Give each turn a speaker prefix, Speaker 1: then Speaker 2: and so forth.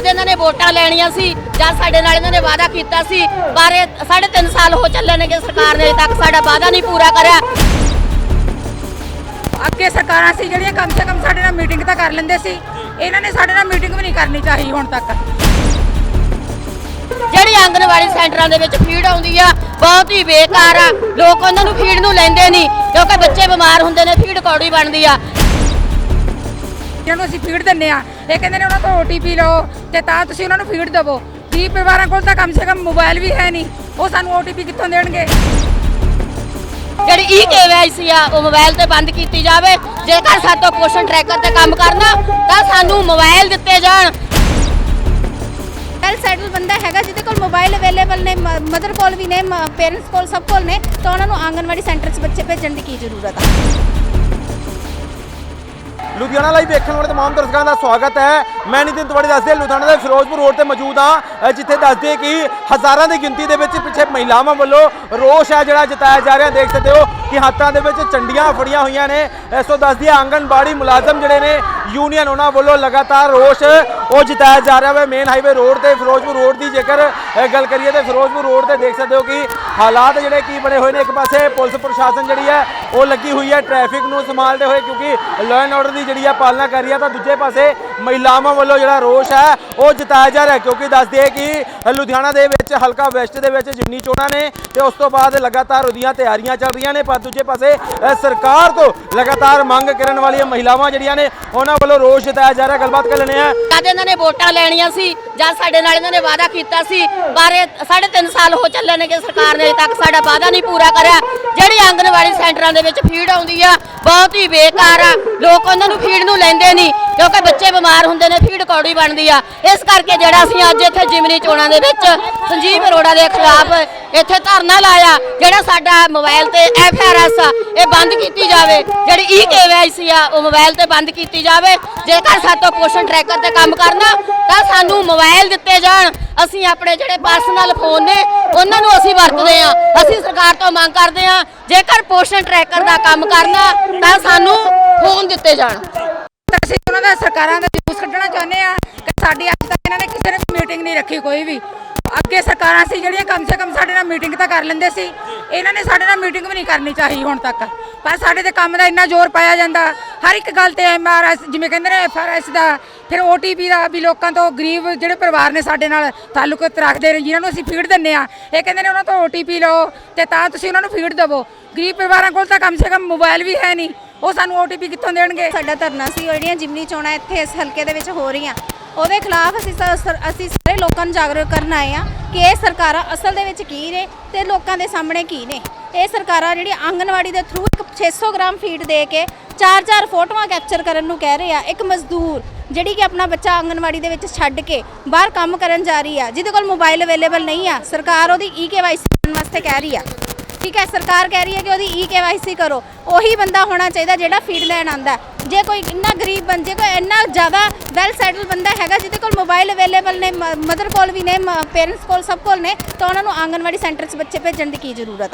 Speaker 1: ਜਦ ਇਹਨਾਂ ਨੇ ਵੋਟਾਂ ਲੈਣੀਆਂ ਸੀ ਜਦ ਸਾਡੇ ਨਾਲ ਇਹਨਾਂ ਨੇ ਵਾਅਦਾ ਕੀਤਾ ਸੀ ਪਰ ਇਹ ਸਾਢੇ ਤਿੰਨ ਸਾਲ ਹੋ ਚੱਲੇ ਨੇ ਕਿ ਸਰਕਾਰ ਨੇ ਅਜੇ ਤੱਕ ਸਾਡਾ ਵਾਅਦਾ ਨਹੀਂ ਪੂਰਾ ਕਰਿਆ।
Speaker 2: ਅੱਗੇ ਸਰਕਾਰਾਂ ਸੀ ਜਿਹੜੀਆਂ ਕਮ ਸੇ ਕਮ ਸਾਡੇ ਨਾਲ ਮੀਟਿੰਗ ਤਾਂ ਕਰ ਲੈਂਦੇ ਸੀ ਇਹਨਾਂ ਨੇ ਸਾਡੇ ਨਾਲ ਮੀਟਿੰਗ ਵੀ ਨਹੀਂ ਕਰਨੀ ਚਾਹੀ ਹੁਣ ਤੱਕ।
Speaker 1: ਜਿਹੜੀ ਆਂਗਨਵਾੜੀ ਸੈਂਟਰਾਂ ਦੇ ਵਿੱਚ ਫੀਡ ਆਉਂਦੀ ਆ ਬਹੁਤ ਹੀ ਬੇਕਾਰ ਆ। ਲੋਕ ਉਹਨਾਂ ਨੂੰ ਫੀਡ ਨੂੰ ਲੈਂਦੇ ਨਹੀਂ ਕਿਉਂਕਿ ਬੱਚੇ ਬਿਮਾਰ ਹੁੰਦੇ ਨੇ ਫੀਡ ਕੌੜੀ ਬਣਦੀ ਆ।
Speaker 2: ਜਿਹਨਾਂ ਨੂੰ ਅਸੀਂ ਫੀਡ ਦਿੰਨੇ ਆ ਇਹ ਕਹਿੰਦੇ ਨੇ ਉਹਨਾਂ ਤੋਂ ਓਟੀਪੀ ਲਓ ਤੇ ਤਾਂ ਤੁਸੀਂ ਉਹਨਾਂ ਨੂੰ ਫੀਡ ਦੇਵੋ। ਕੀ ਪਰਿਵਾਰਾਂ ਕੋਲ ਤਾਂ ਕਮ ਸੇ ਕਮ ਮੋਬਾਈਲ ਵੀ ਹੈ ਨਹੀਂ। ਉਹ ਸਾਨੂੰ ਓਟੀਪੀ ਕਿੱਥੋਂ ਦੇਣਗੇ?
Speaker 1: ਜਿਹੜੀ ਈ ਕੇਵਾਈਸੀ ਆ ਉਹ ਮੋਬਾਈਲ ਤੇ ਬੰਦ ਕੀਤੀ ਜਾਵੇ। ਜੇਕਰ ਸਾਤੋਂ ਪੋਸ਼ਣ ਟਰੈਕਰ ਤੇ ਕੰਮ ਕਰਨਾ ਤਾਂ ਸਾਨੂੰ ਮੋਬਾਈਲ ਦਿੱਤੇ ਜਾਣ।
Speaker 3: ਵੈਲ ਸੈਟਲ ਬੰਦਾ ਹੈਗਾ ਜਿਹਦੇ ਕੋਲ ਮੋਬਾਈਲ ਅਵੇਲੇਬਲ ਨੇ ਮਦਰ ਕੋਲ ਵੀ ਨੇ ਪੇਰੈਂਟਸ ਕੋਲ ਸਭ ਕੋਲ ਨੇ ਤਾਂ ਉਹਨਾਂ ਨੂੰ ਆਂਗਨਵਾੜੀ ਸੈਂਟਰ 'ਚ ਬੱਚੇ ਭੇਜਣ ਦੀ ਕੀ ਜ਼ਰੂਰਤ ਆ?
Speaker 4: ਲੁਧਿਆਣਾ ਲਾਈਵ ਵੇਖਣ ਵਾਲੇ ਤਮਾਮ ਦਰਸ਼ਕਾਂ ਦਾ ਸਵਾਗਤ ਹੈ। ਮੈਂ ਨਿਤਿਨ ਤਿਵਾੜੀ ਦੱਸਦੇ ਲੁਧਿਆਣਾ ਦੇ ਫਿਰੋਜ਼ਪੁਰ ਰੋਡ ਤੇ ਮੌਜੂਦ ਹਾਂ ਜਿੱਥੇ ਦੱਸਦੇ ਕਿ ਹਜ਼ਾਰਾਂ ਦੀ ਗਿਣਤੀ ਦੇ ਵਿੱਚ ਪਿੱਛੇ ਮਹਿਲਾਵਾਂ ਵੱਲੋਂ ਰੋਸ਼ ਹੈ ਜਿਹੜਾ ਜਤਾਇਆ ਜਾ ਰਿਹਾ। ਦੇਖ ਸਕਦੇ ਹੋ ਕਿ ਹੱਥਾਂ ਦੇ ਵਿੱਚ ਚੰਡੀਆਂ ਫੜੀਆਂ ਹੋਈਆਂ ਨੇ। ਸੋ ਤੋਂ ਦੱਸਦੀ ਆਂਗਨਬਾੜੀ ਮੁਲਾਜ਼ਮ ਜਿਹੜੇ ਨੇ ਯੂਨੀਅਨ ਉਹਨਾਂ ਵੱਲੋਂ ਲਗਾਤਾਰ ਰੋਸ਼ ਉਹ ਜਿਤਾਇਆ ਜਾ ਰਿਹਾ ਹੈ ਮੇਨ ਹਾਈਵੇ ਰੋਡ ਤੇ ਫਿਰੋਜ਼ਪੁਰ ਰੋਡ ਦੀ ਜੇਕਰ ਗੱਲ ਕਰੀਏ ਤੇ ਫਿਰੋਜ਼ਪੁਰ ਰੋਡ ਤੇ ਦੇਖ ਸਕਦੇ ਹੋ ਕਿ ਹਾਲਾਤ ਜਿਹੜੇ ਕੀ ਬਣੇ ਹੋਏ ਨੇ। ਇੱਕ ਪਾਸੇ ਪੁਲਿਸ ਪ੍ਰਸ਼ਾਸਨ ਜਿਹੜੀ ਹੈ, ਉਹ ਲੱਗੀ ਹੋਈ ਹੈ ਟ੍ਰੈਫਿਕ ਨੂੰ ਸੰਭਾਲਦੇ ਹੋਏ ਕਿਉਂਕਿ ਲਾਅ ਐਂਡ ਆਰਡਰ ਦੀ ਜਿਹੜੀ ਹੈ ਪਾਲਣਾ ਕਰ ਰਹੀ ਹੈ ਤਾਂ ਦੂਜੇ ਪਾਸੇ ਮਹਿਲਾਵਾਂ ਵੱਲੋਂ ਜਿਹੜਾ ਰੋਸ਼ ਹੈ, ਉਹ ਜਤਾਇਆ ਜਾ ਰਿਹਾ ਕਿਉਂਕਿ ਦੱਸਦੇ ਕਿ ਲੁਧਿਆਣਾ ਦੇ ਵਿੱਚ ਹਲਕਾ ਵੈਸਟ ਦੇ ਵਿੱਚ ਜਿਮਨੀ ਚੋਣਾਂ ਨੇ ਤੇ ਉਸ ਤੋਂ ਬਾਅਦ ਲਗਾਤਾਰ ਉਹਦੀਆਂ ਤਿਆਰੀਆਂ ਚੱਲ ਰਹੀਆਂ ਨੇ, ਪਰ ਦੂਜੇ ਪਾਸੇ ਸਰਕਾਰ ਤੋਂ ਲਗਾਤਾਰ ਮੰਗ ਕਰਨ ਵਾਲੀਆਂ ਮਹਿਲਾਵਾਂ ਜਿਹੜੀਆਂ ਨੇ, ਉਹਨਾਂ ਵੱਲੋਂ ਰੋਸ਼ ਜਤਾਇਆ ਜਾ ਰਿਹਾ ਗੱਲਬਾਤ ਕਰ ਲੈਣੇ ਆ
Speaker 1: ਜਦ ਇਹਨਾਂ ਨੇ ਵੋਟਾਂ ਲੈਣੀਆਂ ਸੀ ਜਦ ਸਾਡੇ ਨਾਲ ਇਹਨਾਂ ਨੇ ਵਾਅਦਾ ਕੀਤਾ ਸੀ ਬਾਰੇ ਇਹ ਸਾਢੇ ਤਿੰਨ ਸਾਲ ਹੋ ਚੱਲੇ ਨੇ ਕਿ ਸਰਕਾਰ ਨੇ ਤੱਕ ਸਾਡਾ ਵਾਅਦਾ ਨਹੀਂ ਪੂਰਾ ਕਰਿਆ। ਜਿਹੜੀ ਆਂਗਨਵਾੜੀ ਸੈਂਟਰਾਂ ਦੇ ਵਿੱਚ ਫੀਡ ਆਉਂਦੀ ਆ, ਬਹੁਤ ਹੀ ਬੇਕਾਰ ਆ। ਲੋਕ ਉਹਨਾਂ ਨੂੰ ਫੀਡ ਨੂੰ ਲੈਂਦੇ ਨਹੀਂ, ਕਿਉਂਕਿ ਬੱਚੇ ਬਿਮਾਰ ਹੁੰਦੇ ਨੇ ਫੀਡ ਕੌੜੀ ਬਣਦੀ ਆ। ਇਸ ਕਰਕੇ ਜਿਹੜਾ ਅਸੀਂ ਅੱਜ ਇੱਥੇ ਜਿਮਨੀ ਚੋਣਾਂ ਦੇ ਵਿੱਚ ਸੰਜੀਵ ਅਰੋੜਾ ਦੇ ਖਿਲਾਫ ਇੱਥੇ ਧਰਨਾ ਲਾਇਆ, ਜਿਹੜਾ ਸਾਡਾ ਮੋਬਾਈਲ ਤੇ ਐਫਆਰਐਸ ਆ, ਇਹ ਬੰਦ ਕੀਤੀ ਜਾਵੇ। ਜਿਹੜੀ ਈ ਕੇਵਾਈਸੀ ਆ, ਉਹ ਮੋਬਾਈਲ ਤੇ ਬੰਦ ਕੀਤੀ ਜਾਵੇ। ਜੇਕਰ ਸਾਤੋਂ ਪੋਸ਼ਣ ਟਰੈਕਰ ਤੇ ਕੰਮ ਕਰਨਾ, ਤਾਂ ਸਾਨੂੰ ਮੋਬਾਈਲ ਦਿੱਤੇ ਜਾਣ। ਅਸੀਂ ਆਪਣੇ ਜਿਹੜੇ ਪਰਸਨਲ ਫੋਨ ਨੇ, ਉਹਨਾਂ ਨੂੰ ਅਸੀਂ ਵਰਤਦੇ ਆ ਅਸੀਂ ਸਰਕਾਰ ਤੋਂ ਮੰਗ ਕਰਦੇ ਆ ਜੇਕਰ ਪੋਸ਼ਣ ਟਰੈਕਰ ਦਾ ਕੰਮ ਕਰਨਾ, ਤਾਂ ਸਾਨੂੰ ਫੋਨ ਦਿੱਤੇ ਜਾਣ।
Speaker 2: ਅਸੀਂ ਉਹਨਾਂ ਦਾ ਸਰਕਾਰਾਂ ਦਾ ਜੂਸ ਕੱਢਣਾ ਚਾਹੁੰਦੇ ਆ ਕਿ ਸਾਡੀ ਅੱਜ ਤੱਕ ਇਹਨਾਂ ਨੇ ਕਿਸੇ ਨੇ ਮੀਟਿੰਗ ਨਹੀਂ ਰੱਖੀ ਕੋਈ ਵੀ। ਅੱਗੇ ਸਰਕਾਰਾਂ ਸੀ ਜਿਹੜੀਆਂ ਕਮ ਸੇ ਕਮ ਸਾਡੇ ਨਾਲ ਮੀਟਿੰਗ ਤਾਂ ਕਰ ਲੈਂਦੇ ਸੀ। ਇਹਨਾਂ ਨੇ ਸਾਡੇ ਨਾਲ ਮੀਟਿੰਗ ਵੀ ਨਹੀਂ ਕਰਨੀ ਚਾਹੀ ਹੁਣ ਤੱਕ। ਪਰ ਸਾਡੇ ਤੇ ਕੰਮ ਦਾ ਇੰਨਾ ਜ਼ੋਰ ਪਾਇਆ ਜਾਂਦਾ। ਹਰ ਇੱਕ ਗੱਲ ਤੇ ਐਮਆਰਐਸ ਜਿਵੇਂ ਕਹਿੰਦੇ ਨੇ ਐਫਆਰਐਸ ਦਾ, ਫਿਰ ਓਟੀਪੀ ਦਾ ਵੀ ਲੋਕਾਂ ਤੋਂ ਗਰੀਬ ਜਿਹੜੇ ਪਰਿਵਾਰ ਨੇ ਸਾਡੇ ਨਾਲ ਤਾਲੁਕ ਰੱਖਦੇ ਨੇ, ਜਿਨ੍ਹਾਂ ਨੂੰ ਅਸੀਂ ਫੀਡ ਦਿੰਨੇ ਆ ਇਹ ਕਹਿੰਦੇ ਨੇ ਉਹਨਾਂ ਤੋਂ ਓਟੀਪੀ ਲਓ ਤੇ ਤਾਂ ਤੁਸੀਂ ਉਹਨਾਂ ਨੂੰ ਫੀਡ ਦੇਵੋ। ਗਰੀਬ ਪਰਿਵਾਰਾਂ ਕੋਲ ਤਾਂ ਕਮ ਸੇ ਕਮ ਮੋਬਾਈਲ ਵੀ ਹੈ ਨਹੀਂ। ਉਹ ਸਾਨੂੰ ਓਟੀਪੀ ਕਿੱਥੋਂ ਦੇਣਗੇ?
Speaker 3: ਸਾਡਾ ਧਰਨਾ ਸੀ ਉਹ ਜਿਹੜੀਆਂ ਜਿਮਨੀ ਚੋਣਾਂ ਇੱਥੇ ਇਸ ਹਲਕੇ ਦੇ ਵਿੱਚ ਹੋ ਰਹੀਆਂ, ਉਹਦੇ ਖਿਲਾਫ ਅਸੀਂ ਸ- ਸਰ- ਅਸੀਂ ਸਾਰੇ ਲੋਕਾਂ ਨੂੰ ਜਾਗਰੂਕ ਕਰਨ ਆਏ ਆ ਕਿ ਇਹ ਸਰਕਾਰਾਂ ਅਸਲ ਦੇ ਵਿੱਚ ਕੀ ਨੇ ਤੇ ਲੋਕਾਂ ਦੇ ਸਾਹਮਣੇ ਕੀ ਨੇ। ਇਹ ਸਰਕਾਰਾਂ ਜਿਹੜੀ ਆਂਗਨਵਾੜੀ ਦੇ ਥਰੂ ਇੱਕ 600 ਗ੍ਰਾਮ ਫੀਡ ਦੇ ਕੇ ਚਾਰ ਚਾਰ ਫੋਟੋਆਂ ਕੈਪਚਰ ਕਰਨ ਨੂੰ ਕਹਿ ਰਹੇ ਆ, ਇੱਕ ਮਜ਼ਦੂਰ ਜਿਹੜੀ ਕਿ ਆਪਣਾ ਬੱਚਾ ਆਂਗਨਵਾੜੀ ਦੇ ਵਿੱਚ ਛੱਡ ਕੇ ਬਾਹਰ ਕੰਮ ਕਰਨ ਜਾ ਰਹੀ ਆ, ਜਿਹਦੇ ਕੋਲ ਮੋਬਾਈਲ ਅਵੇਲੇਬਲ ਨਹੀਂ ਆ, ਸਰਕਾਰ ਉਹਦੀ ਈ ਕੇਵਾਈਸੀ ਕਰਨ ਵਾਸਤੇ ਕਹਿ ਰਹੀ ਆ। ਠੀਕ ਹੈ, ਸਰਕਾਰ ਕਹਿ ਰਹੀ ਹੈ ਕਿ ਉਹਦੀ ਈ ਕੇਵਾਈਸੀ ਕਰੋ। ਉਹੀ ਬੰਦਾ ਹੋਣਾ ਚਾਹੀਦਾ ਜਿਹੜਾ ਫੀਡ ਲੈਣ ਆਂਦਾ ਜੇ ਕੋਈ ਇੰਨਾ ਗਰੀਬ ਬਣ ਜੇ ਕੋਈ ਇੰਨਾ ਜ਼ਿਆਦਾ ਵੈਲ ਸੈਟਲ ਬੰਦਾ ਹੈਗਾ ਜਿਹਦੇ ਕੋਲ ਮੋਬਾਈਲ ਅਵੇਲੇਬਲ ਨੇ ਮਦਰ ਕੋਲ ਵੀ ਨੇ ਪੇਰੈਂਟਸ ਕੋਲ, ਸਭ ਕੋਲ ਨੇ, ਤਾਂ ਉਹਨਾਂ ਨੂੰ ਆਂਗਨਵਾੜੀ ਸੈਂਟਰ 'ਚ ਬੱਚੇ ਭੇਜਣ ਦੀ ਕੀ ਜ਼ਰੂਰਤ ਆ?